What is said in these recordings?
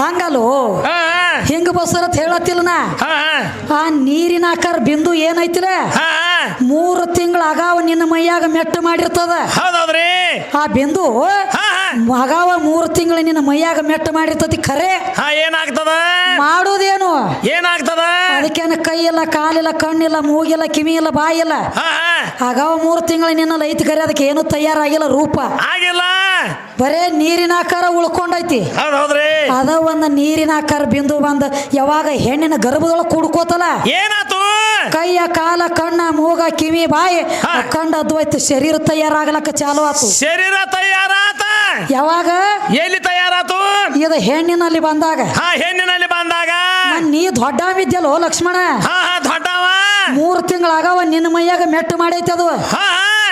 ಹಂಗಲ್ಲೋ? ಹಿಂಗ ಬಸ್ಸರ ಅಂತ ಹೇಳತ್ತಿಲ್ಲ ನಾ. ಆ ನೀರಿನ ಆಕಾರ ಬಿಂದು ಏನೈತಿಲ್ಲ ಮೂರು ತಿಂಗಳ ಅಗಾವ ನಿನ್ನ ಮೈಯಾಗ ಮೆಟ್ಟ ಮಾಡಿರ್ತದ. ಆ ಬಿಂದು ಅಗಾವ ಮೂರು ತಿಂಗಳ ನಿನ್ನ ಮೈಯಾಗ ಮೆಟ್ಟ ಮಾಡಿರ್ತತಿ ಖರೆ? ಹಾ ಏನಾಗ್ತದ? ಮಾಡೋದೇನು? ಏನಾಗ್ತದ? ಅದಕ್ಕೇನ ಕೈ ಇಲ್ಲ ಕಾಲಿಲ್ಲ ಕಣ್ಣಿಲ್ಲ ಮೂಗಿಲ್ಲ ಕಿವಿ ಇಲ್ಲ ಬಾಯಿಲ್ಲ ಅಗಾವ ಮೂರು ತಿಂಗಳ ನಿನ್ನ ಐತಿ ಖರೆ ಅದಕ್ಕೆ ಏನು ತಯಾರಾಗಿಲ್ಲ ರೂಪ? ಆಗಿಲ್ಲ. ಬರೇ ನೀರಿನ ಆಕಾರ ಉಳ್ಕೊಂಡೈತಿ. ಅದ ಒಂದು ನೀರಿನ ಆಕಾರ ಬಿಂದು ಬಂದ ಯಾವಾಗ ಹೆಣ್ಣಿನ ಗರ್ಭದೊಳಗೆ ಕುಡ್ಕೋತಲ್ಲ? ಏನಾತು? ಕೈಯ ಕಾಲ ಕಣ್ಣ ಮೂಗ ಕಿವಿ ಬಾಯಿ. ಕಂಡ ಅದ್ವೈತ ಶರೀರ ತಯಾರಾಗಲಕ್ಕ ಚಾಲು ಆತು. ಶರೀರ ತಯಾರಾತ? ಯಾವಾಗ? ಎಲ್ಲಿ ತಯಾರಾತು? ಇದು ಹೆಣ್ಣಿನಲ್ಲಿ ಬಂದಾಗ. ಹಾ ಹೆಣ್ಣಿನಲ್ಲಿ ಬಂದಾಗ. ನೀ ದೊಡ್ಡ ಬಿದ್ಯಲ್ಲೋ ಲಕ್ಷ್ಮಣ? ಹಾ ಹಾ ದೊಡ್ಡವ. ಮೂರು ತಿಂಗಳಾಗವ ನಿನ್ನ ಮೈಯಾಗ ಮೆಟ್ಟು ಮಾಡೈತಿ ಅದು. ಹಾ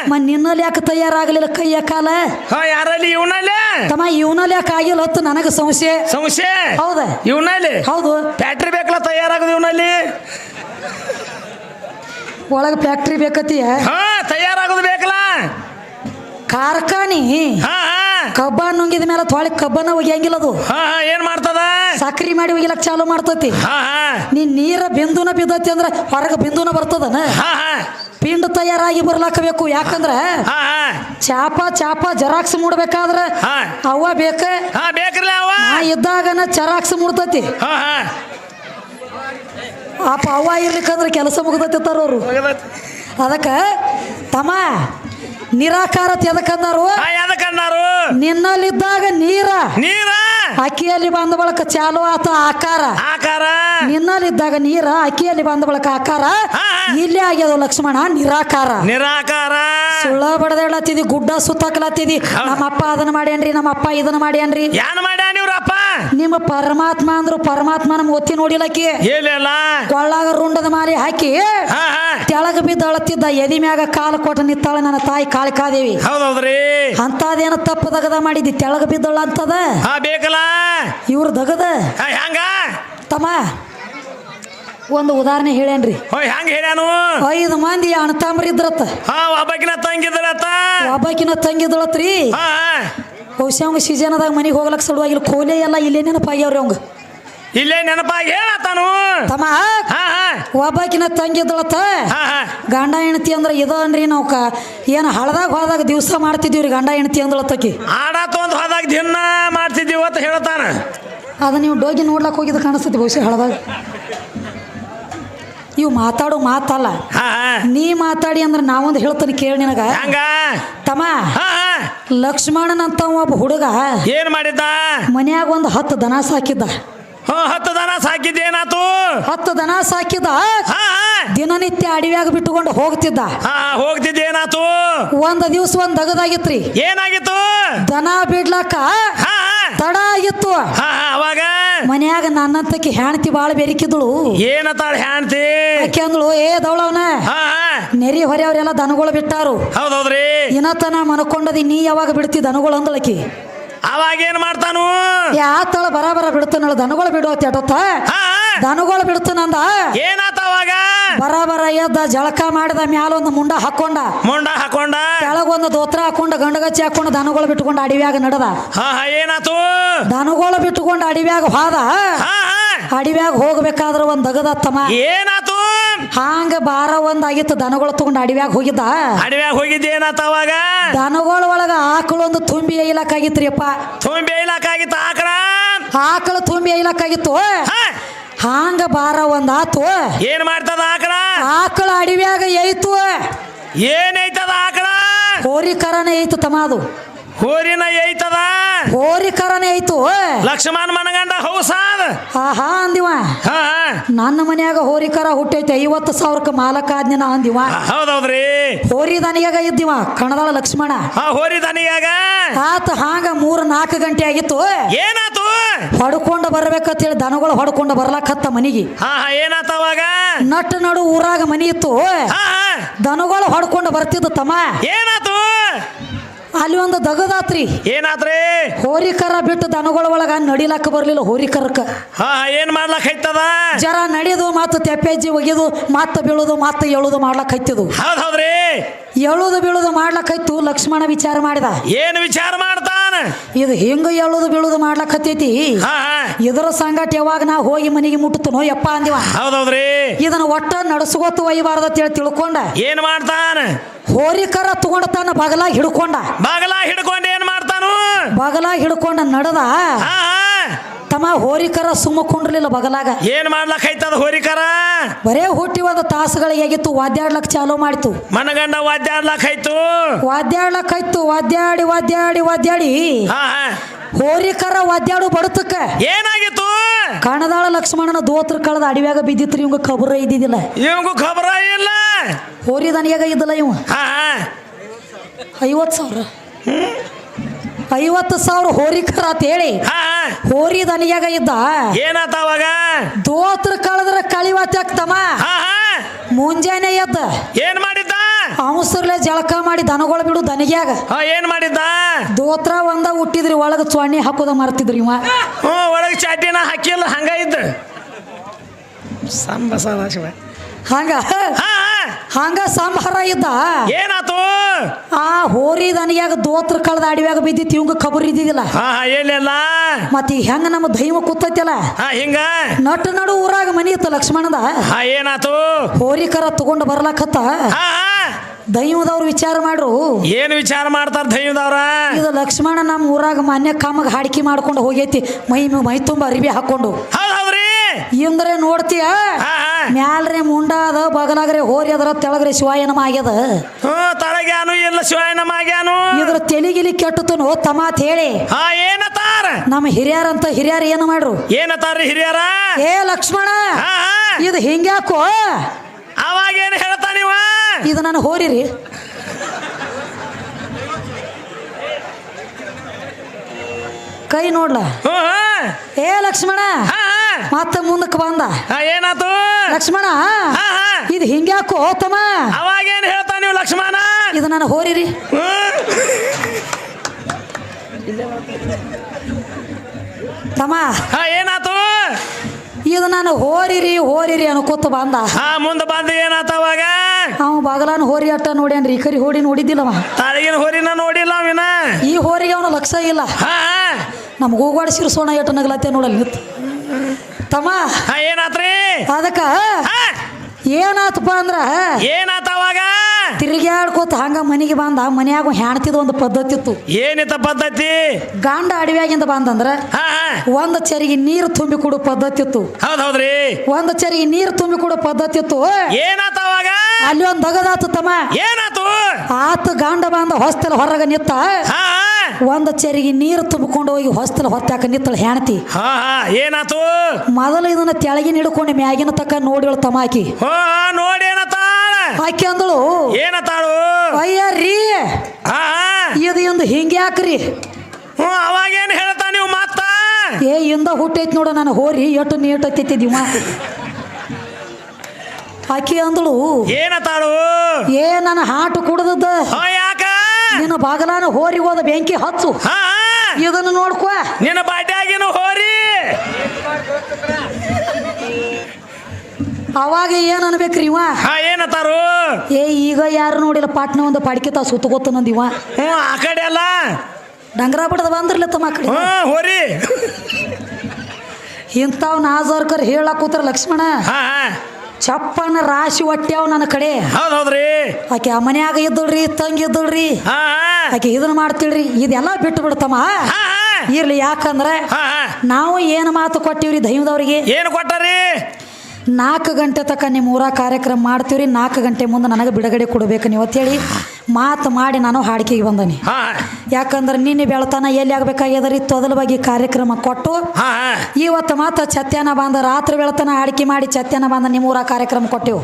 ಮ ನಿನ್ನಲ್ಲಿ ಯಾಕೆ ತಯಾರಾಗಲಿಲ್ಲ ಕೈಯ ಕಾಲ? ಹಾ ಯಾರಲ್ಲಿ? ಇವನಲ್ಲಿ. ತಮ್ಮ ಇವನಲ್ಲಿ ಯಾಕೆ ಆಗಿಲ್ಲ ಹೊತ್ತು ನನಗೆ ಸಂಶಯ ಸಂಶಯ ಹೌದ? ಇವನಲ್ಲಿ? ಹೌದು. ಫ್ಯಾಕ್ಟ್ರಿ ಬೇಕಲ್ಲ ತಯಾರಾಗೋದು ಇವನಲ್ಲಿ? ಒಳಗೆ ಫ್ಯಾಕ್ಟ್ರಿ ಬೇಕತ್ತೀಯ ಹಾ ತಯಾರಾಗೋದು ಬೇಕಲ್ಲ. ಕಾರ್ಖಾನಿ? ಹಾ. ಕಬ್ಬ ನುಂಗಿದ ಮೇಲೆ ತೊಳೆ ಕಬ್ಬನ ಒಗಿಯಂಗಿಲ್ಲ ಅದು. ಏನ್ ಮಾಡ್ತದ? ಸಕ್ರಿ ಮಾಡಿ ಒಗಿಲಕ್ ಚಾಲು ಮಾಡ್ತತಿ. ನೀ ನೀರ ಬಿಂದುನ ಬಿದ್ದತಿ ಅಂದ್ರೆ ಹೊರಗೆ ಬಿಂದುನ ಬರ್ತದನ? ಪಿಂಡ್ ತಯಾರಾಗಿ ಬರ್ಲಾಕ ಬೇಕು. ಯಾಕಂದ್ರ ಚಾಪ ಚಾಪ ಜರಾಕ್ಸ್ ಮೂಡ್ಬೇಕಾದ್ರ ಅವ ಬೇಕ? ಇದ್ದಾಗನ ಚರಾಕ್ಸ್ ಮೂಡ್ತತಿ. ಅಪ್ಪ ಅವ್ವ ಇರ್ಲಿಕ್ಕಂದ್ರೆ ಕೆಲಸ ಮುಗಿದತಿ. ತರೋರು ಅದಕ್ಕೆ ತಮ್ಮ ನಿರಾಕಾರ ಎದಕ್ಕಂದಾರು ಎದಕ್ಕಂದಾರು ನಿನ್ನಲ್ಲಿದ್ದಾಗ ನೀರ. ನೀರ? ಅಕ್ಕಿಯಲ್ಲಿ ಬಂದ ಬಳಕ ಚಾಲು ಆತ ಆಕಾರ. ಆಕಾರ? ನಿನ್ನಲ್ಲಿದ್ದಾಗ ನೀರ ಅಕ್ಕಿಯಲ್ಲಿ ಬಂದ ಬಳಕ ಆಕಾರ. ಇಲ್ಲಿ ಆಗ್ಯದ ಲಕ್ಷ್ಮಣ ನಿರಾಕಾರ. ನಿರಾಕಾರ? ಸುಳ್ಳ ಬಡದೇಳತ್ತಿದಿ ಗುಡ್ಡ ಸುತ್ತಾಕಲತ್ತಿದಿ ನಮ್ಮ ಅಪ್ಪ ಅದನ್ನ ಮಾಡ್ಯಾನ್ರಿ ನಮ್ಮ ಅಪ್ಪ ಇದನ್ನ ಮಾಡ್ಯಾನ್ರಿ. ಏನ್ ಮಾಡ್ಯಾನ ಇವ್ರಪ್ಪ? ನಿಮ್ಮ ಪರಮಾತ್ಮ ಅಂದ್ರು ಪರಮಾತ್ಮನ ಒತ್ತಿ ನೋಡಿಲಕ್ಕಿ. ಕೊಳ್ಳಾಗ ರುಂಡದ ಮಾರಿ ಹಾಕಿ. ತೆಳಗ ಬಿದ್ದು ಅಳತ್ತಿದ್ದ ಎದಿ ಮ್ಯಾಗ ಕಾಲು ಕೊಟ್ಟು ನಿತ್ತಾಳ ನನ್ನ ತಾಯಿ ಕಾಳಿಕಾದೇವಿ ಹೌದೌದ್ರಿ? ಅಂತದೇನ ತಪ್ಪು ದಗದ ಮಾಡಿದ್ದಿ ತೆಳಗ ಬಿದ್ದಳ ಅಂತದ? ಹಾ ಬೇಕಲ್ಲ? ಇವ್ರ ದಗದ? ಹೆಂಗ ತಮ್ಮ ಒಂದು ಉದಾಹರಣೆ ಹೇಳೇನ್ರಿ. ಹೆಂಗ ಹೇಳ್ಯಾನು ಐದು ಮಂದಿ ಅಣ್ಣತಾಮ್ರಿದ್ರತ್ತ ಹಾ ಒಬ್ಬಕಿನ ತಂಗಿದ್ರತ್ತ ಒಬ್ಬಾಕಿನ ತಂಗಿದ್ಳತ್ರಿ ಬಹುಶಃ ಅವಂಗ ಸೀಸನದಾಗ ಮನೆಗೆ ಹೋಗ್ಲಕ್ ಸಲುವಾಗಿಲ್ಲ ಕೋಲೆ ಎಲ್ಲ ಇಲ್ಲೇ ನೆನಪಾಗ್ಯಾವ್ರಿ ಅವಂಗ. ಇಲ್ಲೇ ನೆನಪಾಗಿ ಹೇಳತ್ತಾನು. ತಮ್ಮ ಹಾ ಹಾ. ಒಬ್ಬಾಕಿನ ತಂಗಿದಳತ್ತ ಹಾ ಹಾ. ಗಂಡ ಹೆಂಡತಿ ಅಂದ್ರೆ ಇದು ಅನ್ರಿ ನಾವ್ಕ. ಏನು ಹಳದಾಗ ಹೋದಾಗ ದಿವಸ ಮಾಡ್ತಿದ್ದೀವ್ರಿ ಗಂಡ ಹೆಣ್ತಿ ಅಂದಳತ್ತಕಿ. ಆಡ ತೊಂದ್ ಹೋದಾಗ ದಿನ ಮಾಡ್ತಿದ್ದೀವಿ ಅಂತ ಹೇಳ್ತಾನ. ಅದು ನೀವು ಡೋಗಿ ನೋಡ್ಲಕ್ಕೆ ಹೋಗಿದ್ದು ಕಾಣಿಸ್ತೈತಿ ಬಹುಶಃ ಹಳದಾಗ. ಇವು ಮಾತಾಡೋ ಮಾತಲ್ಲ. ಹಾ ಹಾ. ನೀ ಮಾತಾಡಿ ಅಂದ್ರೆ ನಾವೊಂದು ಹೇಳ್ತಾನೆ ಕೇಳಿ ನಿನಗ. ಹೆಂಗ? ತಮ್ಮ ಹಾ ಹಾ. ಲಕ್ಷ್ಮಣನ್ ಅಂತ ಒಬ್ಬ ಹುಡುಗ. ಏನ್ ಮಾಡಿದ್ದ? ಮನ್ಯಾಗ ಒಂದು ಹತ್ತು ದನ ಸಾಕಿದ್ದ. ಹ್ಞೂ ಹತ್ತು ದನ ಸಾಕಿದ್ದೇನಾತು ಹತ್ತು ದನ ಸಾಕಿದ? ಹಾ ಹಾ. ದಿನನಿತ್ಯ ಅಡವ್ಯಾಗ ಬಿಟ್ಟುಕೊಂಡು ಹೋಗ್ತಿದ್ದ. ಹಾ ಹೋಗ್ತಿದ್ದೇನಾತು ಒಂದ್ ದಿವ್ಸ ಒಂದ್ ದಗದಾಗಿತ್ರಿ. ಏನಾಗಿತ್ತು? ದನ ಬಿಡ್ಲಕ್ಕ ಹಾ ಹಾ. ತಡ ಆಗಿತ್ತು. ಹಾ ಹಾ ಅವಾಗ? ಮನ್ಯಾಗ ನನ್ನಂತಕಿ ಹೆಣ್ತಿ ಬಾಳ ಬೆರಿಕಿದ್ಳು. ಏನತಾಳ ಹ್ಯಾಂತಿ ಆಕೆ ಅಂದ್ಳು ಏ ದವಳವನ ಹಾ ಹಾ. ನೆರಿ ಹೊರೆ ಅವರೆಲ್ಲ ದನಗಳು ಬಿಟ್ಟಾರು. ಹೌದೌದ್ರಿ. ಇನತನ ಮನಕೊಂಡದಿ ನೀ ಯಾವಾಗ ಬಿಡ್ತಿ ದನಗಳು ಅಂದಳಕಿ? ಅವಾಗ ಏನ್ ಮಾಡ್ತಾನು? ಯಾತಳ ಬರ ಬರ ಬಿಡ್ತಾನಳ ದನಗಳು ಬಿಡು ಹಾ. ದನಗಳು ಬಿಡ್ತಾನಂದ. ಏನಾತ ಅವಾಗ? ಬರ ಬರ ಎದ್ದ ಜಳಕ ಮಾಡಿದ ಮ್ಯಾಲ ಒಂದು ಮುಂಡ ಹಾಕೊಂಡ. ಮುಂಡ ಹಾಕೊಂಡ? ಕೆಳಗೊಂದು ದೋತ್ರ ಹಾಕೊಂಡ ಗಂಡಗಚ್ಚಿ ಹಾಕೊಂಡು ದನಗಳು ಬಿಟ್ಕೊಂಡು ಅಡಿವ್ಯಾಗ ನಡೆದ. ಏನಾತು? ದನಗಳು ಬಿಟ್ಕೊಂಡು ಅಡಿವ್ಯಾಗ ಹೋದ. ಅಡಿವ್ಯಾಗ ಹೋಗ್ಬೇಕಾದ್ರ ಒಂದ್ ದಗದ ಏನಾತು? ಹಾಂಗ ಬಾರ ಒಂದ್ ಆಗಿತ್ತು ದನಗಳು ತಗೊಂಡು ಅಡಿವ್ಯಾಗ ಹೋಗಿದ್ದ. ಅಡವ್ಯಾಗ ಹೋಗಿದ್ದೆ ಏನಾತ ಅವಾಗ? ದನಗಳ ಒಳಗ ಒಂದು ತುಂಬಿ ಐಲಕ್ಕಾಗಿತ್ರಿಯಪ್ಪ ತುಂಬಿ ಇಲಾಕಾಗಿತ್ತ ಆಕಳ? ಆಕಳು ತುಂಬಿ ಐಲಕ್ಕಾಗಿತ್ತು ಹಾ. ಹಾಂಗ ಬಾರ ಒಂದ್ ಆತು ಏನ್ ಮಾಡ್ತದ ಆಕಳ? ಆಕಳು ಅಡಿವ್ಯಾಗ ಏಯ್ತು. ಏನೈತದ ಆಕಳ? ಹೋರಿ ಕರನ ಐತು ತಮ್ಮ ಅದು. ಹೋರಿನ ಹೋರಿ ಕರನೆ ಐತು ಲಕ್ಷ್ಮಣ ಮನಗಂಡ ಹೌಸಾದ. ಆಹಾ ಅಂದಿವ. ನನ್ನ ಮನ್ಯಾಗ ಹೋರಿ ಕರ ಹುಟ್ಟೈತೆ ಐವತ್ತು ಸಾವಿರಕ್ಕೆ ಮಾಲಕ ಆದ್ನ ಅಂದಿವ. ಹೌದೌದ್ರಿ. ಹೋರಿ ದನಿಯಾಗ ಇದ್ದಿವ ಕಣದಾಳ ಲಕ್ಷ್ಮಣ. ಹೋರಿ ದನಿಯಾಗ. ಆತ ಹಾಂಗ ಮೂರ್ ನಾಲ್ಕು ಗಂಟೆ ಆಗಿತ್ತು ಏನಾತು? ಹೊಡ್ಕೊಂಡು ಬರ್ಬೇಕಂತ ಹೇಳಿ ದನಗಳು ಹೊಡ್ಕೊಂಡು ಬರ್ಲಾಕತ್ತ ಮನಿಗೆ. ಏನಾತ ಅವಾಗ? ನಟ್ಟು ನಡು ಊರಾಗ ಮನಿ ಇತ್ತು ದನಗಳು ಹೊಡ್ಕೊಂಡು ಬರ್ತಿದ್ದು ತಮ್ಮ ಏನಾತು? ಅಲ್ಲಿ ಒಂದು ದಗದಾತ್ರಿ. ಏನಾದ್ರಿ? ಹೋರಿಕರ ಬಿಟ್ಟು ದನಗಳ ಒಳಗ ನಡಿಲಾಕ ಬರ್ಲಿಲ್ಲ ಹೋರಿಕರಕ್ಕ. ಹಾ ಏನ್ ಮಾಡ್ಲಕ್ ಐತದ ಜರ ನಡೆದು ಮತ್ತು ತೆಪ್ಪೆಜ್ಜಿ ಒಗೆದು ಮತ್ತೆ ಬೀಳೋದು ಮತ್ತೆ ಎಳುದು ಮಾಡ್ಲಕ್ ಐತಿದು ಹೌದ್ ಹೌದ್ರಿ. ಎಳುದು ಬೀಳುದು ಮಾಡ್ಲಕ್ಕೈತು ಲಕ್ಷ್ಮಣ ವಿಚಾರ ಮಾಡಿದ. ಏನ್ ವಿಚಾರ ಮಾಡ್ತಾನ? ಇದು ಹಿಂಗ ಎಳುದು ಬೀಳುದು ಮಾಡ್ಲಕ್ಕತ್ತೈತಿ ಹಾ ಇದರ ಸಂಗಟ ಯಾವಾಗ ನಾ ಹೋಗಿ ಮನೆಗೆ ಮುಟ್ಟುತ್ತನೋ ಯಪ್ಪ ಅಂದಿವ. ಹೌದ್ರಿ. ಇದನ್ನ ಒಟ್ಟ ನಡ್ಸ್ಕೊತ ಒಯ್ಯಬಾರ್ದು ಅಂತೇಳಿ ತಿಳ್ಕೊಂಡ. ಏನ್ ಮಾಡ್ತಾನ? ಹೋರಿಕರ ತಗೊಂಡ ತನ್ನ ಬಗಲಾಗ ಹಿಡ್ಕೊಂಡ. ಬಗಲ ಹಿಡ್ಕೊಂಡು ಏನ್ ಮಾಡ್ತಾನು? ಬಗಲ ಹಿಡ್ಕೊಂಡ ನಡೆದ. ತಮ್ಮ ಹೋರಿಕರ ಸುಮ್ಮ ಕುಂಡ್ರಲಿಲ್ಲ ಬಗಲಾಗ. ಏನ್ ಮಾಡ್ಲಕ್ಕೈತದ ಹೋರಿಕರ? ಬರೇ ಹುಟ್ಟಿ ಒಂದು ತಾಸುಗಳಿಗೆ ಆಗಿತ್ತು ವಾದ್ಯಾಡ್ಲಕ್ ಚಾಲೂ ಮಾಡಿತು. ಮನಗಂಡ ವಾದ್ಯಾಡ್ಲಕ್ಕೈತು ವಾದ್ಯಾಡ್ಲಕ್ಕಾಯ್ತು ವಾದ್ಯಾಡಿ ವಾದ್ಯಾಡಿ ವಾದ್ಯಾಡಿ. ಹಾ ಹಾ. ಹೋರಿಕರ ವಾದ್ಯಾಡು ಬಡತಕ್ಕ. ಏನಾಗಿತ್ತು? ಕಣದಾಳ ಲಕ್ಷ್ಮಣನ ದೋತ್ರ ಕಳೆದ ಅಡಿವ್ಯಾಗ ಬಿದ್ದಿತ್ರಿ ಇವಂಗ ಖಬರ ಇದ್ದಿದ್ದಿಲ್ಲ. ಇವಂಗೂ ಖಬರ ಇಲ್ಲ. ಹೋರಿ ದನಿಯಾಗ ಇದ್ದಲ್ಲ ಇವ? ಹಾ ಐವತ್ತು ಸಾವಿರ. ಐವತ್ತು ಸಾವಿರ ಹೋರಿಕರ ಅಂತ ಹೇಳಿ. ಹಾ ಹೋರಿ ದನಿಯಾಗ ಇದ್ದ. ಏನಾತ ಅವಾಗ? ದೋತ್ರ ಕಳೆದ್ರ ಕಳಿವತ್ತಾಕ್ತಮ್ಮ ಹಾ ಹಾ. ಮುಂಜಾನೆ ಎದ್ದ. ಏನ್ ಮಾಡಿದ್ದ? ಅವಸರ್ಲೆ ಜಳಕ ಮಾಡಿ ದನಗಳು ಬಿಡು ದನಿಗ್ಯಾಗ. ಹಾ ಏನ್ ಮಾಡಿದ್ದ? ದೋತ್ರ ಒಂದ ಹುಟ್ಟಿದ್ರಿ ಒಳಗ ಚೊಣ್ಣಿ ಹಾಕೋದ ಮರ್ತಿದ್ರಿ ಇವ. ಹ್ಞೂ ಒಳಗೆ ಚಾಟಿನ ಹಾಕಿಲ್ಲ ಹಂಗ ಇದ್ದ. ಸಂಬ ಸದಾಶಿವ ಹಂಗ? ಹಾ ಹಾ. ಹಂಗ ಸಂಹಾರ ಇದ್ದ. ಏನಾತು? ಆ ಹೋರಿ ದನಿಯಾಗ ದೋತ್ರ ಕಳೆದ ಅಡಿವಾಗ ಬಿದ್ದಿತ್ತು ಇವಂಗ ಖಬರ್ ಇದ್ದಿದಿಲ್ಲ ಎಲ್ಲಿಲ್ಲ ಮತ್ತ ಈಗ ಹೆಂಗ ನಮ್ಮ ದೈವ ಕೂತೈತಿಲ್ಲ? ಹಿಂಗ? ನಟ್ಟು ನಡು ಊರಾಗ ಮನಿ ಇತ್ತು ಲಕ್ಷ್ಮಣದ. ಏನಾತು? ಹೋರಿ ಕರ ತಗೊಂಡು ಬರ್ಲಾಕತ್ತ. ದೈವದವ್ರು ವಿಚಾರ ಮಾಡ್ರು. ಏನು ವಿಚಾರ ಮಾಡ್ತಾರ ದೈವದವ್ರ? ಇದು ಲಕ್ಷ್ಮಣ ನಮ್ಮ ಊರಾಗ ಮಾನ್ಯ ಕಾಮಗ ಹಾಡಿಕೆ ಮಾಡ್ಕೊಂಡು ಹೋಗೈತಿ. ಮೈ ಮೈ ತುಂಬ ಅರಿವಿ ಹಾಕೊಂಡು. ಹೌದ್ರಿ ಇಂದ್ರೆ ನೋಡ್ತೀಯ ಮ್ಯಾಲ್ರೆ ಮುಂಡ ಅದ ಬಗಲಾಗ್ರೆ ಹೋರಿ ಅದರ ತೆಳಗ್ರೆ ಶಿವಾಯನಮ ಆಗ್ಯದ. ತಳಗ್ಯಾನು ಇಲ್ಲ ಶಿವಾಯನ ಆಗ್ಯಾನು. ಇದ್ರ ತೆಲಿಗಿಲಿ ಕೆಟ್ಟತನು ತಮಾತ್ ಹೇಳಿ. ಏನತಾರ? ನಮ್ಮ ಹಿರಿಯರಂತ ಹಿರಿಯರು ಏನು ಮಾಡ್ರು? ಏನತಾರ ಹಿರಿಯರ? ಏ ಲಕ್ಷ್ಮಣ ಇದು ಹಿಂಗ್ಯಾಕೋ? ಅವಾಗ ಏನ್ ಹೇಳ್ತಾನಿವ ಇದು ನಾನು ಹೋರಿರಿ. ಕೈ ನೋಡ್ಲ? ಏ ಲಕ್ಷ್ಮಣ. ಮತ್ತ ಮುಂದಕ್ಕೆ ಬಂದ. ಏನಾತು? ಲಕ್ಷ್ಮಣ ಇದು ಹಿಂಗ್ಯಾಕೋ ಹೋತಮ್ಮ ಅವಾಗ ಏನ್ ಹೇಳ್ತಾನಿವ್ ಲಕ್ಷ್ಮಣ? ಇದು ನಾನು ಹೋರಿರಿ. ತಮ್ಮ ಏನಾತು? ಇದು ನಾನು ಹೋರಿರಿ ಹೋರಿರಿ ಅನ್ಕೋತ ಬಂದ. ಹಾ ಮುಂದೆ ಬಂದ ಏನಾತ ಅವಾಗ? ಅವ ಬಗಲಾನ ಹೋರಿ ಅಟ್ಟ ನೋಡ್ಯಾನ್ರಿ ಈ ಕರಿ ಹೋಡಿ ನೋಡಿದ್ದಿಲ್ಲವ ತಾಳಿಗಿನ ಹೋರಿನ ನೋಡಿಲ್ಲ ಅವಿನ? ಈ ಹೋರಿಗೆ ಅವನ ಲಕ್ಷ ಇಲ್ಲ. ಹಾ. ನಮ್ಗೆ ಹೋಗ್ವಾಡ ಸಿರ್ಸೋಣ ಎಟ್ಟು ನಗಲತ್ತೆ ನೋಡಲ್ ನಿತ್. ತಮ್ಮ. ಏನಾತ್ರಿ? ಅದಕ್ಕ ಏನಾತಪ್ಪ ಅಂದ್ರ ಏನಾತವಾಗ ತಿರುಗ್ಯಾಡ್ಕೋತ ಹಂಗ ಮನೆಗೆ ಬಂದ ಮನ್ಯಾಗ ಹೆಣ್ತಿದ ಒಂದು ಪದ್ಧತಿ ಇತ್ತು. ಏನಿತ್ತ ಪದ್ಧತಿ? ಗಂಡ ಅಡವ್ಯಾಗಿಂದ ಬಂದಂದ್ರ ಒಂದು ಚರಿಗೆ ನೀರು ತುಂಬಿ ಕೊಡೋ ಪದ್ಧತಿ ಇತ್ತು. ಹೌದ್ ಹೌದ್ರಿ. ಒಂದು ಚರಿಗೆ ನೀರು ತುಂಬಿ ಕೊಡೋ ಪದ್ಧತಿ ಇತ್ತು ಏನಾತವಾಗ ಅಲ್ಲಿ ಒಂದು ದಗದಾತು ತಮ್ಮ. ಏನಾತು? ಆತ ಗಂಡ ಬಂದ ಹೊಸ್ತಲ್ ಹೊರಗ ನಿತ್ತ ಒಂದು ಚರಿಗೆ ನೀರು ತುಂಬಿಕೊಂಡು ಹೋಗಿ ಹೊಸ್ತಲ ಹೊತ್ತಾಕ ನಿತ್ತಳ ಹೆಣತಿ. ಹಾ ಹಾ ಏನಾತು? ಮೊದಲು ಇದನ್ನ ತೆಳಗಿನ ಹಿಡ್ಕೊಂಡು ಮ್ಯಾಗಿನ ತಕ್ಕ ನೋಡಿಳು ತಮಾಕಿ. ಆಕಿ ಹೋ ನೋಡಿ ಏನತಾಳ? ಆಕೆ ಅಂದಳು ಏನತಾಳು? ಅಯ್ಯ ರೀ ಹಾ. ಇದು ಇಂದು ಹಿಂಗ್ಯಾಕ್ರಿ ಹ್ಞೂ ಅವಾಗ ಏನ್ ಹೇಳ್ತಾ ನೀವು ಮಾತ? ಏ ಇಂದ ಹುಟ್ಟೈತಿ ನೋಡ ನಾನು ಹೋರಿ ಎಷ್ಟು ನೀಟತ್ತಿದ್ದಿವ ಆಕಿ ಅಂದಳು ಏನತಾಳು? ಏ ನನ್ನ ಹಾಟು ಕುಡ್ದದ್ದ. ಹಾ ಯಾಕ ನಿನ್ನ ಬಾಗಲಾನ ಹೋರಿ ಹೋದ ಬೆಂಕಿ ಹಚ್ಚು. ಹಾ. ಇದನ್ನು ನೋಡ್ಕೋ. ನಿನ್ನ ಬಾಟ್ಯಾಗಿನ ಹೋರಿ. ಅವಾಗ ಏನ್ ಅನ್ಬೇಕ್ರಿ ಇವ? ಹಾ ಏನತಾರು? ಏ ಈಗ ಯಾರು ನೋಡಿಲ್ಲ ಪಾಟ್ನ ಒಂದು ಪಡ್ಕಿತ ಸುತ್ತಗೊತ್ತ ನಂದಿವ ಹ್ಞೂ ಆ ಕಡೆ ಅಲ್ಲ. ಡಂಗ್ರ ಬಿಡದ ಬಂದ್ರಲ್ಲ ತಮ್ಮ ಆ ಕಡೆ. ಹ್ಞೂ ಹೋರಿ. ಇಂಥವ್ ನಾಜರ್ಕರ್ ಹೇಳಕ್ ಕೂತಾರ ಲಕ್ಷ್ಮಣ. ಹಾ ಹಾ. ಚಪ್ಪನ ರಾಶಿ ಹೊಟ್ಟ್ಯಾವ ನನ್ನ ಕಡೆ. ಹೌದೌದ್ರಿ. ಹೌದ್ರಿ ಆಕೆ ಆ ಮನ್ಯಾಗ ಇದ್ದಳ್ರಿ ತಂಗಿ ಇದ್ದಳ್ರಿ. ಆಕೆ ಇದನ್ನ ಮಾಡ್ತಿಳ್ರಿ ಇದೆಲ್ಲ ಬಿಟ್ಟು ಬಿಡ್ತಮ್ಮ. ಇರ್ಲಿ ಯಾಕಂದ್ರೆ ನಾವು ಏನು ಮಾತು ಕೊಟ್ಟಿವ್ರಿ ದೈವದವ್ರಿಗೆ? ಏನು ಕೊಟ್ಟರಿ? ನಾಲ್ಕು ಗಂಟೆ ತನಕ ನಿಮ್ಮ ಊರ ಕಾರ್ಯಕ್ರಮ ಮಾಡ್ತೀವ್ರಿ ನಾಲ್ಕು ಗಂಟೆ ಮುಂದೆ ನನಗೆ ಬಿಡುಗಡೆ ಕೊಡ್ಬೇಕು ನೀವು ಅಂತೇಳಿ ಮಾತು ಮಾಡಿ ನಾನು ಹಾಡಿಕೆಗೆ ಬಂದನಿ. ಯಾಕಂದ್ರೆ ನಿನ್ನೆ ಬೆಳತನ ಎಲ್ಲಿ ಆಗ್ಬೇಕಾಗ್ಯದ್ರಿ ತೊದಲ ಬಗ್ಗೆ ಕಾರ್ಯಕ್ರಮ ಕೊಟ್ಟು ಇವತ್ತು ಮಾತು ಚತ್ಯಾನ ಬಂದ ರಾತ್ರಿ ಬೆಳತನ ಹಾಡಿಕೆ ಮಾಡಿ ಚತ್ಯಾನ ಬಂದ ನಿಮ್ಮೂರ ಕಾರ್ಯಕ್ರಮ ಕೊಟ್ಟೆವು.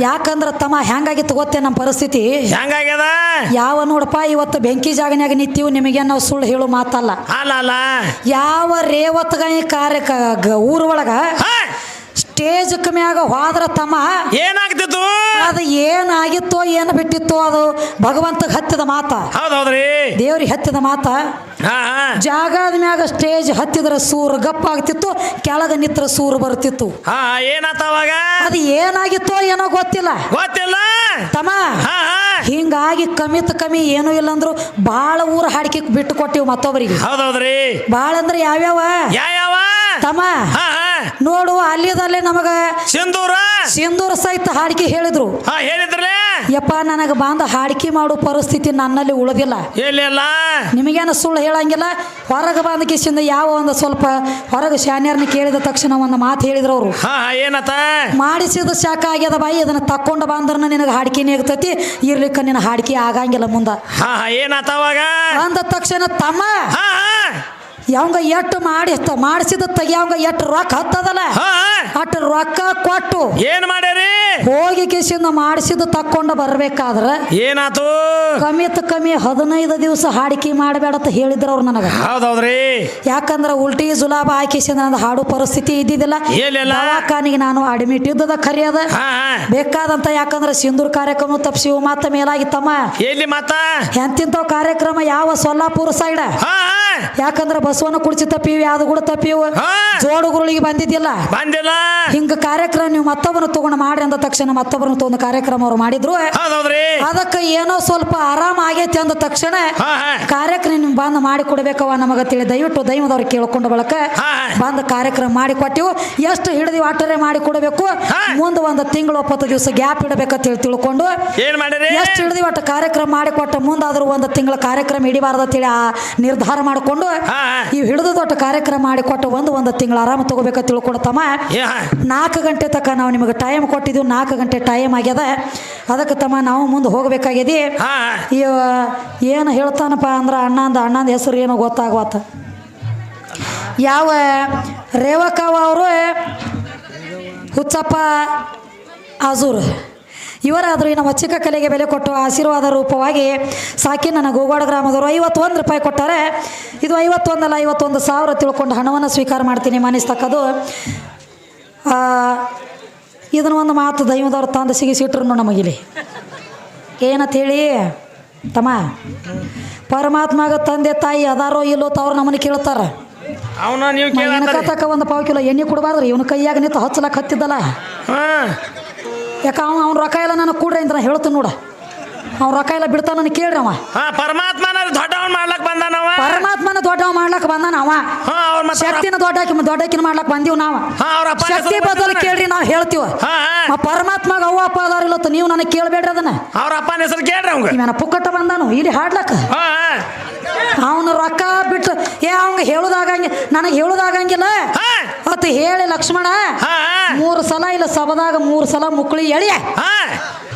ಯಾಕಂದ್ರ ತಮ್ಮ ಹೆಂಗಾಗಿತ್ತು ಗೊತ್ತೇ ನಮ್ಮ ಪರಿಸ್ಥಿತಿ? ಹೆಂಗಾಗ್ಯದ ಯಾವ ನೋಡಪ್ಪ ಇವತ್ತು ಬೆಂಕಿ ಜಾಗನ್ಯಾಗ ನಿಂತೀವಿ ನಿಮಗೆ ನಾವು ಸುಳ್ಳು ಹೇಳು ಮಾತಲ್ಲ. ಯಾವ ರೇವತ್ಗಾಯಿ ಕಾರ್ಯ ಕ- ಗ- ಊರ್ ಒಳಗ ಹಾ. ಸ್ಟೇಜ್ ಮ್ಯಾಗ ಹೋದ್ರ ತಮ್ಮ ಏನಾಗ್ತಿತ್ತು? ಅದು ಏನಾಗಿತ್ತೋ ಏನು ಬಿಟ್ಟಿತ್ತೋ ಅದು ಭಗವಂತಗೆ ಹತ್ತಿದ ಮಾತ. ಹೌದ್ ಹೌದ್ರಿ ದೇವ್ರಿಗೆ ಹತ್ತಿದ ಮಾತ. ಜಾಗದ ಮ್ಯಾಗ ಸ್ಟೇಜ್ ಹತ್ತಿದ್ರ ಸೂರು ಗಪ್ಪ ಆಗ್ತಿತ್ತು ಕೆಳಗ ನಿತ್ರ ಸೂರ್ ಬರ್ತಿತ್ತು. ಹಾ ಏನಾತ ಅದು ಏನಾಗಿತ್ತೋ ಏನೋ ಗೊತ್ತಿಲ್ಲ. ಗೊತ್ತಿಲ್ಲ? ತಮ್ಮ ಹಿಂಗಾಗಿ ಕಮಿತ ಕಮ್ಮಿ ಏನೂ ಇಲ್ಲ ಅಂದ್ರು ಬಾಳ ಊರ ಹಾಡಿಕೆ ಬಿಟ್ಟು ಕೊಟ್ಟಿವಿ ಮತ್ತೊಬ್ಬರಿಗೆ. ಹೌದ್ ಹೌದ್ರಿ ಭಾಳ ಅಂದ್ರೆ ಯಾವ್ಯಾವ? ಯಾ ಯಾವ ತಮ್ಮ ನೋಡು ಅಲ್ಲಿದಲ್ಲೇ ನಮಗ ಸಿಂಧೂರ? ಸಿಂಧೂರ ಸಹಿತ ಹಾಡಿಕೆ ಹೇಳಿದ್ರು. ಹಾ ಹೇಳಿದ್ರಲೇ ಯಪ್ಪ ನನಗೆ ಬಂದ ಹಾಡಿಕೆ ಮಾಡೋ ಪರಿಸ್ಥಿತಿ ನನ್ನಲ್ಲಿ ಉಳಿದಿಲ್ಲ. ಹೇಳಿಲ್ಲ ನಿಮಗೇನು ಸುಳ್ಳು ಹೇಳಂಗಿಲ್ಲ? ಹೊರಗೆ ಬಂದ ಕಿಸಿಂದ ಯಾವ ಒಂದು ಸ್ವಲ್ಪ ಹೊರಗೆ ಶಾನ್ಯರ್ನ ಕೇಳಿದ ತಕ್ಷಣ ಒಂದು ಮಾತು ಹೇಳಿದ್ರು ಅವರು. ಹಾ ಹಾ ಏನತ? ಮಾಡಿಸಿದ ಶಾಖ ಆಗ್ಯದ ಬಾಯಿ ಅದನ್ನ ತಕ್ಕೊಂಡು ಬಂದ್ರನ ನಿನಗೆ ಹಾಡಿಕೆ ಆಗ್ತತಿ ಇರ್ಲಿಕ್ಕ ನಿನ್ನ ಹಾಡಿಕೆ ಆಗಂಗಿಲ್ಲ ಮುಂದ. ಹಾ ಹಾ ಏನಾತ ಅವಾಗ? ಅಂದ ತಕ್ಷಣ ತಮ್ಮ ಹಾ ಹಾ. ಯಾವಂಗ ಎಷ್ಟು ಮಾಡಿ ಮಾಡಿಸಿದ ತೆಗಿಯವಂಗ ಎಷ್ಟು ರೊಕ್ಕ ಹತ್ತದಲ್ಲ? ಅಷ್ಟು ರೊಕ್ಕ ಕೊಟ್ಟು ಏನ್ ಮಾಡ್ಯಾರಿ? ಹೋಗಿ ಕಿಸಿಂದ ಮಾಡಿಸಿದ ತಕ್ಕೊಂಡು ಬರ್ಬೇಕಾದ್ರ ಏನಾತು? ಕಮ್ಮಿತ್ ಕಮ್ಮಿ ಹದಿನೈದು ದಿವಸ ಹಾಡಿಕೆ ಮಾಡಬೇಡತ್ತ ಹೇಳಿದ್ರ ಅವ್ರು ನನಗೆ. ಹೌದೌದ್ರಿ. ಯಾಕಂದ್ರೆ ಉಲ್ಟಿ ಜುಲಾಬ ಹಾಕಿಸಿಂದ ನಂದು ಹಾಡು ಪರಿಸ್ಥಿತಿ ಇದ್ದಿದ್ದಿಲ್ಲ. ದವಾಖಾನಿಗೆ ನಾನು ಅಡ್ಮಿಟ್ ಇದ್ದದ ಕರೆಯದ ಬೇಕಾದಂತ ಯಾಕಂದ್ರೆ ಸಿಂಧೂರ್ ಕಾರ್ಯಕ್ರಮ ತಪ್ಸಿವು ಮಾತ ಮೇಲಾಗಿತ್ತಮ್ಮ. ಎಲ್ಲಿ ಮಾತಾ ಎಂತಿಂತವ್ ಕಾರ್ಯಕ್ರಮ ಯಾವ ಸೊಲ್ಲಾಪುರ ಸೈಡ್ ಯಾಕಂದ್ರೆ ಬಸವನ ಕುಡಿಸಿ ತಪ್ಪಿವಿ ಯಾವ್ದು ಕೂಡ ತಪ್ಪಿವು. ಜೋಡುಗುರುಳಿಗೆ ಬಂದಿದ್ದಿಲ್ಲ ಬಂದಿಲ್ಲ. ಹಿಂಗ ಕಾರ್ಯಕ್ರಮ ನೀವು ಮತ್ತೊಬ್ಬರು ತಗೊಂಡು ಮಾಡಿ ಅಂದ ತಕ್ಷಣ ಮತ್ತೊಬ್ಬರನ್ನ ತಗೊಂಡು ಕಾರ್ಯಕ್ರಮ ಅವ್ರು ಮಾಡಿದ್ರು. ಅದಕ್ಕೆ ಏನೋ ಸ್ವಲ್ಪ ಆರಾಮ ಆಗೈತಿ ಅಂದ ತಕ್ಷಣ ಕಾರ್ಯಕ್ರಮ ನಿಮ್ ಬಂದು ಮಾಡಿ ಕೊಡ್ಬೇಕವ ನಮಗ ತಿಳಿ ದಯವಿಟ್ಟು ದೈವದವ್ರು ಕೇಳ್ಕೊಂಡು ಬಳಕ ಬಂದ್ ಕಾರ್ಯಕ್ರಮ ಮಾಡಿ ಕೊಟ್ಟಿವು. ಎಷ್ಟು ಹಿಡಿದಿ ಅಟ್ಟರೆ ಮಾಡಿ ಕೊಡಬೇಕು. ಮುಂದೆ ಒಂದು ತಿಂಗಳು ಒಪ್ಪತ್ತು ದಿವಸ ಗ್ಯಾಪ್ ಇಡಬೇಕಂತ ಹೇಳಿ ತಿಳ್ಕೊಂಡು ಎಷ್ಟು ಹಿಡಿದಿ ಒಟ್ಟು ಕಾರ್ಯಕ್ರಮ ಮಾಡಿ ಕೊಟ್ಟ ಮುಂದಾದ್ರೂ ಒಂದು ತಿಂಗಳ ಕಾರ್ಯಕ್ರಮ ಇಡಿಬಾರ್ದು ಅಂತೇಳಿ ಆ ನಿರ್ಧಾರ ಮಾಡಿಕೊಂಡು ಹಾ ಈ ಹಿಡಿದು ದೊಡ್ಡ ಕಾರ್ಯಕ್ರಮ ಮಾಡಿ ಕೊಟ್ಟು ಒಂದು ಒಂದು ತಿಂಗಳು ಆರಾಮ ತಗೋಬೇಕ ತಿಳ್ಕೊಡ್ತಮ್ಮ ನಾಲ್ಕು ಗಂಟೆ ತಕ್ಕ ನಾವು ನಿಮಗೆ ಟೈಮ್ ಕೊಟ್ಟಿದ್ದೀವಿ. ನಾಲ್ಕು ಗಂಟೆ ಟೈಮ್ ಆಗ್ಯದ. ಅದಕ್ಕೆ ತಮ್ಮ ನಾವು ಮುಂದೆ ಹೋಗ್ಬೇಕಾಗ್ಯದಿ ಇವ ಏನು ಹೇಳ್ತಾನಪ್ಪ ಅಂದ್ರೆ ಅಣ್ಣಂದ ಅಣ್ಣಂದ ಹೆಸರು ಏನೋ ಗೊತ್ತಾಗವತ್ತ ಯಾವ ರೇವಕವ ಅವರು ಹುಚ್ಚಪ್ಪ ಆಜೂರ್ ಇವರಾದರೂ ನಮ್ಮ ಚಿಕ್ಕ ಕಲೆಗೆ ಬೆಲೆ ಕೊಟ್ಟು ಆಶೀರ್ವಾದ ರೂಪವಾಗಿ ಸಾಕಿ ನನ್ನ ಗೋಗಾಡ ಗ್ರಾಮದವರು ಐವತ್ತೊಂದು ರೂಪಾಯಿ ಕೊಟ್ಟಾರೆ ಇದು ಐವತ್ತೊಂದಲ್ಲ ಐವತ್ತೊಂದು ಸಾವಿರ ತಿಳ್ಕೊಂಡು ಹಣವನ್ನು ಸ್ವೀಕಾರ ಮಾಡ್ತೀನಿ ಮನಿಸ್ತಕ್ಕದು ಇದನ್ನ ಒಂದು ಮಾತು ದೈವದವ್ರು ತಂದು ಸಿಗಿಸಿಟ್ರು ನಮಗಿಲ್ಲಿ. ಏನಂತ ಹೇಳಿ ತಮ್ಮ ಪರಮಾತ್ಮಗ ತಂದೆ ತಾಯಿ ಅದಾರೋ ಇಲ್ಲೋ ತವ್ರು ನಮ್ಮನ್ನು ಕೇಳ್ತಾರೆ. ಅವನ ನೀವು ಇವನ ಕೇಳ ತಕ್ಕ ಒಂದು ಪಾವು ಕಿಲೋ ಎಣ್ಣೆ ಕೊಡಬಾರ್ದ್ರಿ? ಇವನು ಕೈಯಾಗ ನಿಂತು ಹಚ್ಚಲಕ್ಕೆ ಹತ್ತಿದ್ದಲ್ಲ. ಯಾಕ ಅವ್ನು ಅವ್ನ ರೊಕ್ಕ ಎಲ್ಲ ನನಗೆ ಕೂಡ್ರಿ ಅಂತ ನಾನು ಹೇಳ್ತೀನಿ ನೋಡ. ಅವ್ನ ರೊಕ್ಕ ಎಲ್ಲ ಬಿಡ್ತಾನ ನನಗೆ ಕೇಳ್ರಿ ಅವ. ಹಾ ಪರಮಾತ್ಮನ ದೊಡ್ಡವನ್ ಮಾಡ್ಲಕ್ ಬಂದಾನವ ಪರಮಾತ್ಮನ ದೊಡ್ಡವ ಮಾಡ್ಲಕ್ ಬಂದಾನ ಅವ. ಹಾ ಅವ್ರ ಮತ್ತ ಶಕ್ತಿನ ದೊಡ್ಡಕಿ ದೊಡ್ಡಕಿನ ಮಾಡ್ಲಕ್ ಬಂದೀವಿ ನಾವು. ಹಾ ಅವ್ರ ಅಪ್ಪ ಶಕ್ತಿ ಬದಲು ಕೇಳ್ರಿ ನಾವು ಹೇಳ್ತೀವ. ಹಾ ಆ ಪರಮಾತ್ಮಗ ಅವ್ವ ಅಪ್ಪ ಅದಾರ ಇಲ್ಲತ್ತ ನೀವು ನನಗೆ ಕೇಳಬೇಡ್ರಿ ಅದನ್ನ. ಅವ್ರ ಅಪ್ಪನ ಹೆಸರು ಕೇಳ್ರಿ ಅವಂಗ. ಇವನ ಪುಕ್ಕಟ್ಟ ಬಂದಾನು? ಇಲ್ಲಿ ಹಾಡ್ಲಕ್ಕ? ಹಾ ಹಾ. ಅವನು ರೊಕ್ಕ ಬಿಟ್ಟು ಏ ಅವಂಗ ಹೇಳುದಾಗಂಗೆ ನನಗೆ ಹೇಳುದಾಗಂಗಿಲ್ಲ. ಹಾ. ಅತ್ ಹೇಳಿ ಲಕ್ಷ್ಮಣ ಹಾ ಮೂರು ಸಲ ಇಲ್ಲ ಸಬದಾಗ ಮೂರು ಸಲ ಮುಕ್ಳಿ ಎಳಿ ಹಾ.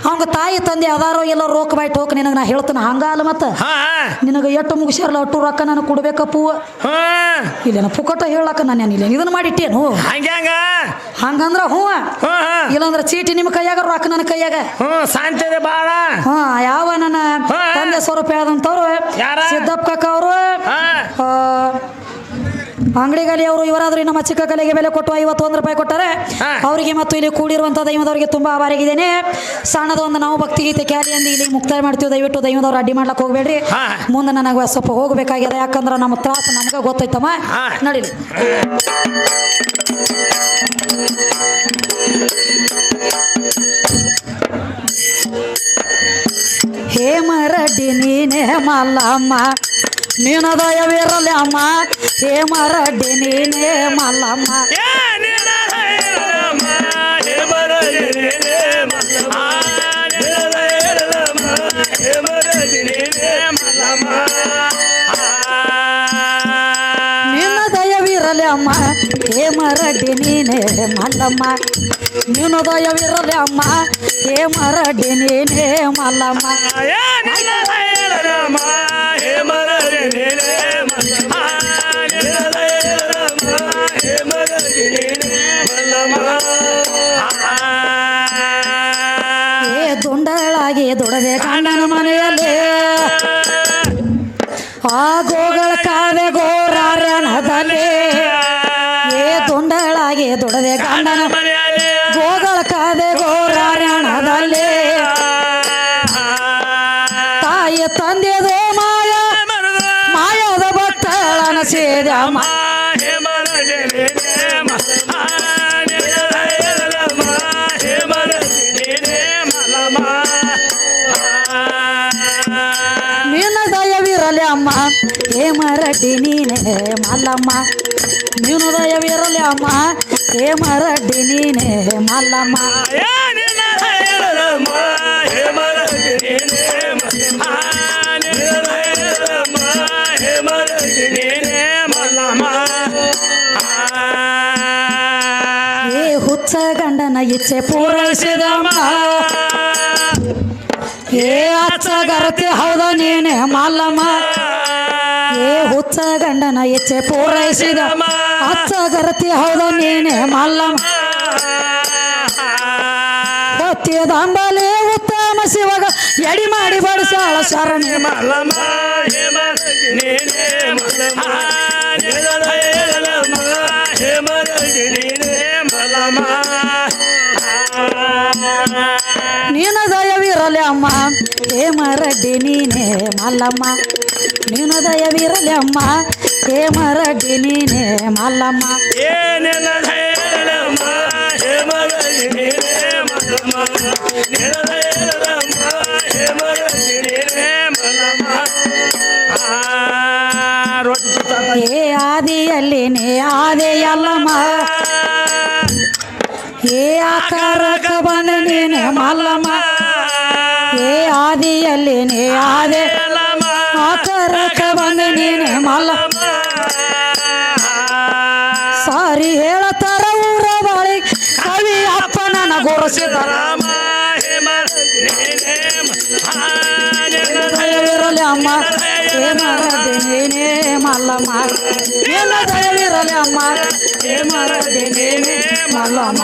ಅವಂಗ ತಾಯಿ ತಂದೆ ಅದಾರೋ ಎಲ್ಲೋ ರೋಕ್ ಬಾಯ್ ಟೋಕ್ ನಿನಗೆ ನಾ ಹೇಳ್ತಾನೆ ಹಂಗಾಲ ಮತ್ತ. ಹಾ ನಿನಗೆ ಎಷ್ಟು ಮುಗಿಸ್ಯಾರಲ್ಲ ಅಟ್ಟು ರೊಕ್ಕ ನಾನು ಕೊಡ್ಬೇಕಪ್ಪು ಹಾ. ಇಲ್ಲೇನ ಪುಕಟ ಹೇಳಕ್ಕ ನಾನು ಇಲ್ಲ ಇದನ್ನ ಮಾಡಿಟ್ಟೇನು? ಹಂಗೆ ಹಂಗ. ಹಂಗಂದ್ರ ಹ್ಞೂ ಹಾ ಹಾ. ಇಲ್ಲಂದ್ರ ಚೀಟಿ ನಿಮ್ಮ ಕೈಯಾಗ ರೊಕ್ಕ ನನ್ನ ಕೈಯಾಗ. ಹ್ಞೂ ಶಾಂತಿ ಇದೆ ಬಾಳ. ಹಾ ಯಾವ ನನ್ನ ತಂದೆ ಸ್ವರೂಪ ಆದಂತವ್ರು ಯಾರ? ಸಿದ್ದಪ್ಪ ಕಾಕ ಅವರು. ಹಾ ಅಂಗಡಿಗಲಿ ಅವರು ಇವರಾದ್ರೂ ನಮ್ಮ ಚಿಕ್ಕ ಕಲೆಗೆ ಬೆಲೆ ಕೊಟ್ಟು ಐವತ್ತೊಂದು ರೂಪಾಯಿ ಕೊಟ್ಟರೆ ಅವರಿಗೆ ಮತ್ತು ಇಲ್ಲಿ ಕೂಡಿರುವಂತಹ ದೈವದವರಿಗೆ ತುಂಬಾ ಆಭಾರಿಗಿದ್ದೇನೆ ಸಣ್ಣದ ಒಂದು ನಾವು ಭಕ್ತಿಗೀತೆ ಗೀತೆ ಇಲ್ಲಿ ಮುಕ್ತಾಯ ಮಾಡ್ತೀವಿ. ದಯವಿಟ್ಟು ದೈವದವ್ರು ಅಡ್ಡಿ ಮಾಡ್ಲಕ್ಕೆ ಹೋಗ್ಬೇಡ್ರಿ. ಮುಂದೆ ನನಗೆ ಸ್ವಲ್ಪ ಹೋಗಬೇಕಾಗಿದೆ. ಯಾಕಂದ್ರೆ ನಮ್ಮ ತ್ರಾಸ ನಮ್ಗೆ ಗೊತ್ತೈತಮ್ಮ. ಹಾ. ನಡೀಲಿ. ಹೇಮರಡ್ಡಿ ನೀನೇ ಮಲ್ಲಮ್ಮ. ನಿನ್ನ ದಯವಿರಲಿ ಅಮ್ಮ ಹೇಮರಡ್ಡಿ ನೀನೇ ಮಲ್ಲಮ್ಮ. ಏ ಹೇ ಮರಡಿ ನೀನೇ ಮಲ್ಲಮ್ಮ. ನಿನ್ನ ದಯವಿರಲಿ ಅಮ್ಮ ಹೇಮರಡ್ಡಿ ನೀನೇ ಮಲ್ಲಮ್ಮ. ನಿನ್ನ ದಯವಿರಲಿ ಅಮ್ಮ ಹೇಮರಡ್ಡಿ ನೀನೇ ಮಲ್ಲಮ್ಮ. ಮಲ್ಲಮ್ಮ. ನೀನು ದಯವಿರಲಿ ಅಮ್ಮ ಹೇ ಮರಡಿ ನೀನೇ ಮಲ್ಲಮ್ಮ. ಏ ಹುಚ್ಚ ಗಂಡನ ಇಚ್ಛೆ ಪೂರೈಸಿದಮ್ಮ. ಏ ಅಚ್ಚಗರತಿ ಹೌದ ನೀನೇ ಮಲ್ಲಮ್ಮ. ಗಂಡನ ಎಚ್ಚೆ ಪೂರೈಸಿದ. ಅಚ್ಚಗರತಿ ಹೌದ ನೀನೆ ಮಲ್ಲಮ್ಮ. ಹೊತ್ತಿಯದಂಬಲೆ ಉತ್ತಮ ಶಿವಗ ಎಡಿ ಮಾಡಿ ಬಡಿಸಾಳ ಶರಣಿ ಮಲ್ಲಮ್ಮ. ನೀನ ದಯವಿರಲಿ ಅಮ್ಮ. ಹೇ ಮರಡ್ಡಿ ನೀನೇ ಮಲ್ಲಮ್ಮ. ನೀನು ದಯವಿರಲಿ ಅಮ್ಮ ಹೇ ಮರಡಿ ನೀನೇ ಮಲ್ಲಮ್ಮ. ಏನೆಲ್ಲ ಹೇಳಮ್ಮ ಹೇ ಮರದಿನಿ ಮಲ್ಲಮ್ಮ. ನಿನ್ನ ಹೇ ನೀನೇ ಮಲ್ಲಮ್ಮ. ಏ ಆದಿಯಲ್ಲಿ ನೇ ಆದೆ ಅಲ್ಲಮ್ಮ ಏ ಆಕಾರಕ ಬಂದ ನೀನೇ ಮಲ್ಲಮ್ಮ. ಏ ಆದಿಯಲ್ಲಿ ನೇ ಆದೆ ರಾಮ ದಯವಿರಲಿ ಅಮ್ಮ. ಹೇ ಮರದಿ ನೀನೇ ಮಲ್ಲಮ್ಮ ನಿನ್ನ ದಯವಿರಲಿ ಅಮ್ಮ. ನೀನೇ ಮಲ್ಲಮ್ಮ